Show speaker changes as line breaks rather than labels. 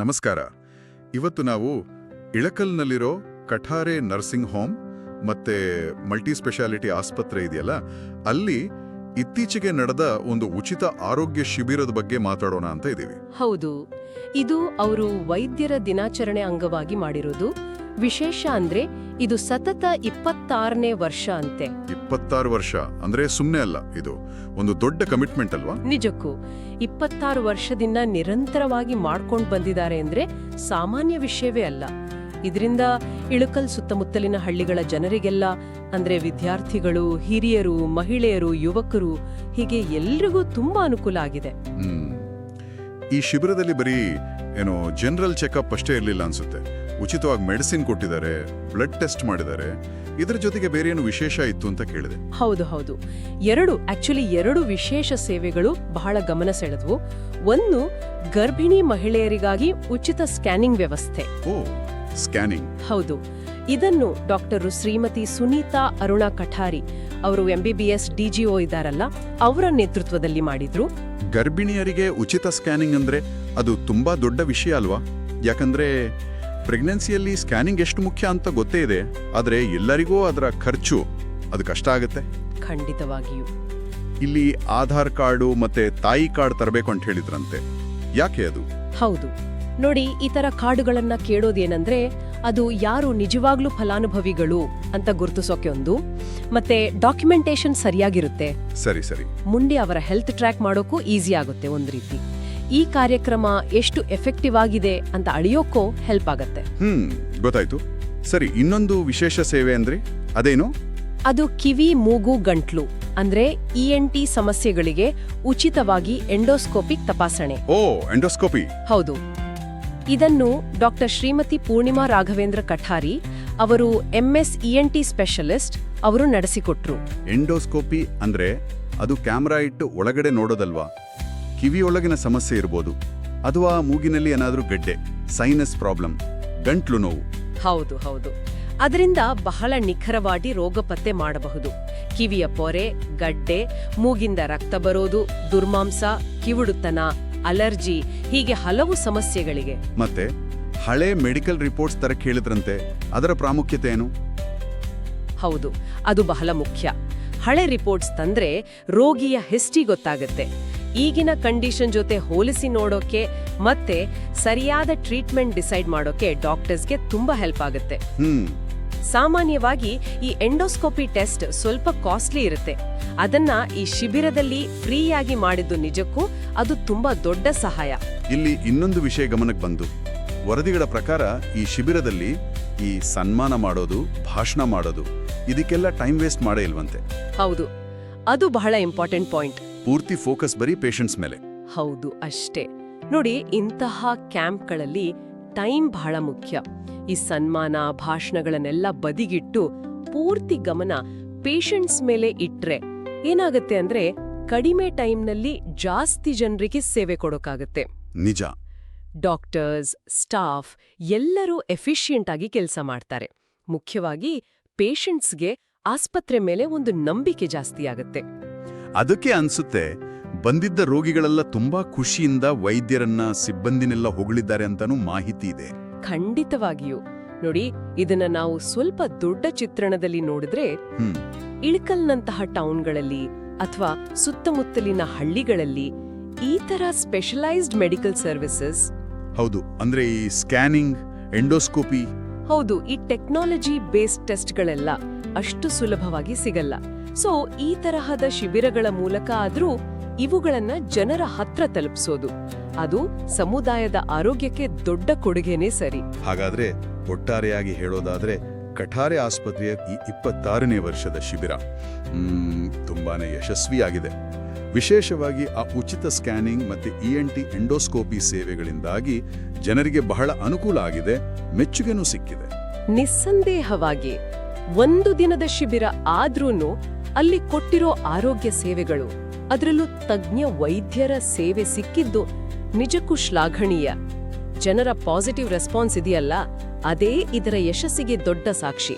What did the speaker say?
ನಮಸ್ಕಾರ. ಇವತ್ತು ನಾವು ಇಳಕಲ್ನಲ್ಲಿರೋ ಕಠಾರೆ ನರ್ಸಿಂಗ್ ಹೋಮ್ ಮತ್ತೆ ಮಲ್ಟಿ ಸ್ಪೆಷಾಲಿಟಿ ಆಸ್ಪತ್ರೆ ಇದೆಯಲ್ಲ, ಅಲ್ಲಿ ಇತ್ತೀಚೆಗೆ ನಡೆದ ಒಂದು ಉಚಿತ ಆರೋಗ್ಯ ಶಿಬಿರದ ಬಗ್ಗೆ ಮಾತಾಡೋಣ ಅಂತ ಇದ್ದೀವಿ
ಹೌದು. ಇದು ಅವರು ವೈದ್ಯರ ದಿನಾಚರಣೆ ಅಂಗವಾಗಿ ಮಾಡಿರೋದು. ವಿಶೇಷ ಅಂದ್ರೆ ಇದು ಸತತ ಇಪ್ಪತ್ತಾರನೇ ವರ್ಷ ಅಂತೆ.
ಇಪ್ಪತ್ತಾರು ವರ್ಷ. ಅಂದ್ರೆ ಸುಮ್ಮನೆ ಅಲ್ಲ ಇದು. ಒಂದು ದೊಡ್ಡ ಕಮಿಟ್ಮೆಂಟ್ ಅಲ್ವಾ?
ನಿಜಕ್ಕೂ. ಇಪ್ಪತ್ತಾರು ವರ್ಷದಿಂದ ನಿರಂತರವಾಗಿ ಮಾಡ್ಕೊಂಡು ಬಂದಿದ್ದಾರೆ ಅಂದ್ರೆ ಸಾಮಾನ್ಯ ವಿಷಯವೇ ಅಲ್ಲ. ಇದರಿಂದ ಇಳುಕಲ್ ಸುತ್ತಮುತ್ತಲಿನ ಹಳ್ಳಿಗಳ ಜನರಿಗೆಲ್ಲ ಅಂದ್ರೆ ವಿದ್ಯಾರ್ಥಿಗಳು ಹಿರಿಯರು ಮಹಿಳೆಯರು ಯುವಕರು ಹೀಗೆ ಎಲ್ರಿಗೂ ತುಂಬಾ ಅನುಕೂಲ ಆಗಿದೆ.
ಈ ಶಿಬಿರದಲ್ಲಿ ಬರೀ ಏನೋ ಜನರಲ್ ಚೆಕಪ್ ಅಷ್ಟೇ ಇರಲಿಲ್ಲ ಅನ್ಸುತ್ತೆ. ಉಚಿತವಾಗಿ ಮೆಡಿಸಿನ್ ಕೊಟ್ಟಿದ್ದಾರೆ ಬ್ಲಡ್ ಟೆಸ್ಟ್ ಮಾಡಿದ್ದಾರೆ. ಇದರ ಜೊತೆಗೆ ಬೇರೆ ಏನು ವಿಶೇಷ ಇತ್ತು ಅಂತ ಕೇಳಿದೆ.
ಹೌದು ಹೌದು. ಎರಡು ಆಕ್ಚುಲಿ ಎರಡು ವಿಶೇಷ ಸೇವೆಗಳು ಬಹಳ ಗಮನ ಸೆಳೆದವು. ಒಂದು ಗರ್ಭಿಣಿ ಮಹಿಳೆಯರಿಗಾಗಿ ಉಚಿತ ಸ್ಕ್ಯಾನಿಂಗ್ ವ್ಯವಸ್ಥೆ.
ಓ ಸ್ಕ್ಯಾನಿಂಗ್.
ಹೌದು. ಇದನ್ನು ಡಾಕ್ಟರು ಶ್ರೀಮತಿ ಸುನೀತಾ ಅರುಣಾ ಕಠಾರಿ ಅವರು ಎಂಬಿಬಿಎಸ್ ಡಿಜಿಒ ಇದ್ದಾರಲ್ಲ ಅವರ ನೇತೃತ್ವದಲ್ಲಿ ಮಾಡಿದ್ರು.
ಗರ್ಭಿಣಿಯರಿಗೆ ಉಚಿತ ಸ್ಕ್ಯಾನಿಂಗ್ ಅಂದ್ರೆ ಅದು ತುಂಬಾ ದೊಡ್ಡ ವಿಷಯ ಅಲ್ವಾ? ಯಾಕಂದ್ರೆ ಪ್ರೆಗ್ನೆನ್ಸಿಯಲ್ಲಿ ಸ್ಕ್ಯಾನಿಂಗ್ ಎಷ್ಟು ಮುಖ್ಯ ಅಂತ ಗೊತ್ತೇ ಇದೆ ಆದರೆ ಎಲ್ಲರಿಗೂ ಅದರ ಖರ್ಚು ಅದು ಕಷ್ಟ ಆಗುತ್ತೆ.
ಖಂಡಿತವಾಗಿಯೂ.
ಇಲ್ಲಿ ಆಧಾರ್ ಕಾರ್ಡು ಮತ್ತೆ ತಾಯಿ ಕಾರ್ಡ್ ತರಬೇಕು ಅಂತ ಹೇಳಿದ್ರಂತೆ. ಯಾಕೆ ಅದು?
ಹೌದು. ನೋಡಿ ಈ ತರ ಕಾರ್ಡುಗಳನ್ನ ಕೇಳೋದೇನಂದ್ರೆ ಅದು ಯಾರು ನಿಜವಾಗ್ಲೂ ಫಲಾನುಭವಿಗಳು ಅಂತ ಗುರುತಿಸೋಕೆ ಒಂದು ಮತ್ತೆ ಡಾಕ್ಯುಮೆಂಟೇಶನ್ ಸರಿಯಾಗಿರುತ್ತೆ.
ಸರಿ ಸರಿ.
ಮುಂದೆ ಅವರ ಹೆಲ್ತ್ ಟ್ರ್ಯಾಕ್ ಮಾಡೋಕ್ಕೂ ಈಸಿ ಆಗುತ್ತೆ ಒಂದು ರೀತಿ. ಈ ಕಾರ್ಯಕ್ರಮ ಎಷ್ಟು ಎಫೆಕ್ಟಿವ್ ಆಗಿದೆ ಅಂತ ಅಳಿಯೋಕೋ ಹೆಲ್ಪ್ ಆಗತ್ತೆ.
ಹ್ಮ್ ಗೊತ್ತಾಯ್ತು. ಸರಿ ಇನ್ನೊಂದು ವಿಶೇಷ ಸೇವೆ ಅಂದ್ರೆ ಅದೇನು?
ಅದು ಕಿವಿ ಮೂಗು ಗಂಟ್ಲು ಅಂದ್ರೆ ಇ ಎನ್ ಟಿ ಸಮಸ್ಯೆಗಳಿಗೆ ಉಚಿತವಾಗಿ ಎಂಡೋಸ್ಕೋಪಿಕ್ ತಪಾಸಣೆ.
ಓ ಎಂಡೋಸ್ಕೋಪಿ.
ಹೌದು. ಇದನ್ನು ಡಾಕ್ಟರ್ ಶ್ರೀಮತಿ ಪೂರ್ಣಿಮಾ ರಾಘವೇಂದ್ರ ಕಠಾರಿ ಅವರು ಎಂಎಸ್ ಇಎನ್ಟಿ ಸ್ಪೆಷಲಿಸ್ಟ್ ಅವರು ನಡೆಸಿಕೊಟ್ರು.
ಎಂಡೋಸ್ಕೋಪಿ ಅಂದ್ರೆ ಅದು ಕ್ಯಾಮರಾ ಇಟ್ಟು ಒಳಗಡೆ ನೋಡೋದಲ್ವಾ? ಕಿವಿಯೊಳಗಿನ ಸಮಸ್ಯೆ ಇರ್ಬೋದು. ಅಥವಾ ಮೂಗಿನಲ್ಲಿ ಏನಾದರೂ ಗಡ್ಡೆ ಸೈನಸ್ ಪ್ರಾಬ್ಲಮ್ ಗಂಟ್ಲು ನೋವು.
ಹೌದು ಹೌದು. ಅದರಿಂದ ಬಹಳ ನಿಖರವಾಗಿ ರೋಗ ಪತ್ತೆ ಮಾಡಬಹುದು. ಕಿವಿಯ ಪೊರೆ ಗಡ್ಡೆ ಮೂಗಿಂದ ರಕ್ತ ಬರೋದು ದುರ್ಮಾಂಸ ಕಿವುಡುತನ ಅಲರ್ಜಿ ಹೀಗೆ ಹಲವು ಸಮಸ್ಯೆಗಳಿಗೆ.
ಮತ್ತೆ ಹಳೆ ಮೆಡಿಕಲ್ ರಿಪೋರ್ಟ್ಸ್ ತರ ಕೇಳಿದ್ರಂತೆ ಅದರ ಪ್ರಾಮುಖ್ಯತೆ ಏನು?
ಹೌದು ಅದು ಬಹಳ ಮುಖ್ಯ. ಹಳೆ ರಿಪೋರ್ಟ್ಸ್ ತಂದ್ರೆ ರೋಗಿಯ ಹೆಸ್ಟಿ ಗೊತ್ತಾಗತ್ತೆ. ಈಗಿನ ಕಂಡೀಷನ್ ಜೊತೆ ಹೋಲಿಸಿ ನೋಡೋಕೆ ಮತ್ತೆ ಸರಿಯಾದ ಟ್ರೀಟ್ಮೆಂಟ್ ಡಿಸೈಡ್ ಮಾಡೋಕೆ ಡಾಕ್ಟರ್ಸ್ಗೆ ತುಂಬಾ ಹೆಲ್ಪ್ ಆಗುತ್ತೆ.
ಹ್ಮ್.
ಸಾಮಾನ್ಯವಾಗಿ ಈ ಎಂಡೋಸ್ಕೋಪಿ ಟೆಸ್ಟ್ ಸ್ವಲ್ಪ ಕಾಸ್ಟ್ಲಿ ಇರುತ್ತೆ. ಅದನ್ನ ಈ ಶಿಬಿರದಲ್ಲಿ ಫ್ರೀಯಾಗಿ ಮಾಡಿದ್ದು ನಿಜಕ್ಕೂ ಅದು ತುಂಬಾ ದೊಡ್ಡ ಸಹಾಯ.
ಇಲ್ಲಿ ಇನ್ನೊಂದು ವಿಷಯ ಗಮನಕ್ಕೆ ಬಂದು. ವರದಿಗಳ ಪ್ರಕಾರ ಈ ಶಿಬಿರದಲ್ಲಿ ಈ ಸನ್ಮಾನ ಮಾಡೋದು ಭಾಷಣ ಮಾಡೋದು ಇದಕ್ಕೆಲ್ಲ ಟೈಮ್ ವೇಸ್ಟ್ ಮಾಡೇ ಇಲ್ವಂತೆ.
ಹೌದು. ಅದು ಬಹಳ ಇಂಪಾರ್ಟೆಂಟ್ ಪಾಯಿಂಟ್.
ಪೂರ್ತಿ ಫೋಕಸ್ ಬರೀ ಪೇಷಂಟ್ಸ್ ಮೇಲೆ.
ಹೌದು ಅಷ್ಟೇ. ನೋಡಿ ಇಂತಹ ಕ್ಯಾಂಪ್ಗಳಲ್ಲಿ ಟೈಮ್ ಬಹಳ ಮುಖ್ಯ. ಈ ಸನ್ಮಾನ ಭಾಷಣಗಳನ್ನೆಲ್ಲ ಬದಿಗಿಟ್ಟು ಪೂರ್ತಿ ಗಮನ ಪೇಷಂಟ್ಸ್ ಮೇಲೆ ಇಟ್ರೆ ಏನಾಗುತ್ತೆ ಅಂದ್ರೆ ಕಡಿಮೆ ಟೈಮ್ನಲ್ಲಿ ಜಾಸ್ತಿ ಜನರಿಗೆ ಸೇವೆ ಕೊಡೋಕ್ಕಾಗತ್ತೆ
ನಿಜ.
ಡಾಕ್ಟರ್ಸ್ ಸ್ಟಾಫ್ ಎಲ್ಲರೂ ಎಫಿಷಿಯಂಟ್ ಆಗಿ ಕೆಲಸ ಮಾಡ್ತಾರೆ. ಮುಖ್ಯವಾಗಿ ಪೇಷಂಟ್ಸ್ಗೆ ಆಸ್ಪತ್ರೆ ಮೇಲೆ ಒಂದು ನಂಬಿಕೆ ಜಾಸ್ತಿ ಆಗತ್ತೆ.
ಅದಕ್ಕೆ ಅನ್ಸುತ್ತೆ ಬಂದಿದ್ದ ರೋಗಿಗಳೆಲ್ಲ ತುಂಬಾ ಖುಷಿಯಿಂದ ವೈದ್ಯರನ್ನ ಸಿಬ್ಬಂದಿನೆಲ್ಲ ಹೊಗಳಿದ್ದಾರೆ ಅಂತಾನೂ ಮಾಹಿತಿ ಇದೆ.
ಖಂಡಿತವಾಗಿಯೂ. ನೋಡಿ ಇದನ್ನ ನಾವು ಸ್ವಲ್ಪ ದೊಡ್ಡ ಚಿತ್ರಣದಲ್ಲಿ ನೋಡಿದ್ರೆ ಇಳಕಲ್ನಂತಹ ಟೌನ್ಗಳಲ್ಲಿ ಅಥವಾ ಸುತ್ತಮುತ್ತಲಿನ ಹಳ್ಳಿಗಳಲ್ಲಿ ಈ ತರ ಸ್ಪೆಷಲೈಸ್ಡ್ ಮೆಡಿಕಲ್ ಸರ್ವಿಸಸ್
ಹೌದು ಅಂದ್ರೆ ಈ ಸ್ಕ್ಯಾನಿಂಗ್ ಎಂಡೋಸ್ಕೋಪಿ.
ಹೌದು ಈ ಟೆಕ್ನಾಲಜಿ ಬೇಸ್ಡ್ ಟೆಸ್ಟ್ಗಳೆಲ್ಲ ಅಷ್ಟು ಸುಲಭವಾಗಿ ಸಿಗಲ್ಲ. ಸೊ ಈ ತರಹದ ಶಿಬಿರಗಳ ಮೂಲಕ ಆದ್ರೂ ಇವುಗಳನ್ನ ಜನರ ಹತ್ರ ತಲುಪಿಸೋದು. ಅದು ಸಮುದಾಯದ ಆರೋಗ್ಯಕ್ಕೆ ದೊಡ್ಡ ಕೊಡುಗೆನೇ ಸರಿ.
ಹಾಗಾದ್ರೆ ಒಟ್ಟಾರೆಯಾಗಿ ಹೇಳೋದಾದ್ರೆ ಕಠಾರೆ ಆಸ್ಪತ್ರೆಯ ಈ ಇಪ್ಪತ್ತಾರನೇ ವರ್ಷದ ಶಿಬಿರ ತುಂಬಾನೇ ಯಶಸ್ವಿಯಾಗಿದೆ. ವಿಶೇಷವಾಗಿ ಆ ಉಚಿತ ಸ್ಕ್ಯಾನಿಂಗ್ ಮತ್ತೆ ಇ ಎನ್ ಟಿ ಎಂಡೋಸ್ಕೋಪಿ ಸೇವೆಗಳಿಂದಾಗಿ ಜನರಿಗೆ ಬಹಳ ಅನುಕೂಲ ಆಗಿದೆ ಮೆಚ್ಚುಗೆನೂ ಸಿಕ್ಕಿದೆ.
ನಿಸ್ಸಂದೇಹವಾಗಿ ಒಂದು ದಿನದ ಶಿಬಿರ ಆದ್ರೂನು ಅಲ್ಲಿ ಕೊಟ್ಟಿರೋ ಆರೋಗ್ಯ ಸೇವೆಗಳು, ಅದರಲ್ಲೂ ತಜ್ಞ ವೈದ್ಯರ ಸೇವೆ ಸಿಕ್ಕಿದ್ದು ನಿಜಕ್ಕೂ ಶ್ಲಾಘನೀಯ. ಜನರ ಪಾಸಿಟಿವ್ ರೆಸ್ಪಾನ್ಸ್ ಇದೆಯಲ್ಲ, ಅದೇ ಇದರ ಯಶಸ್ಸಿಗೆ ದೊಡ್ಡ ಸಾಕ್ಷಿ.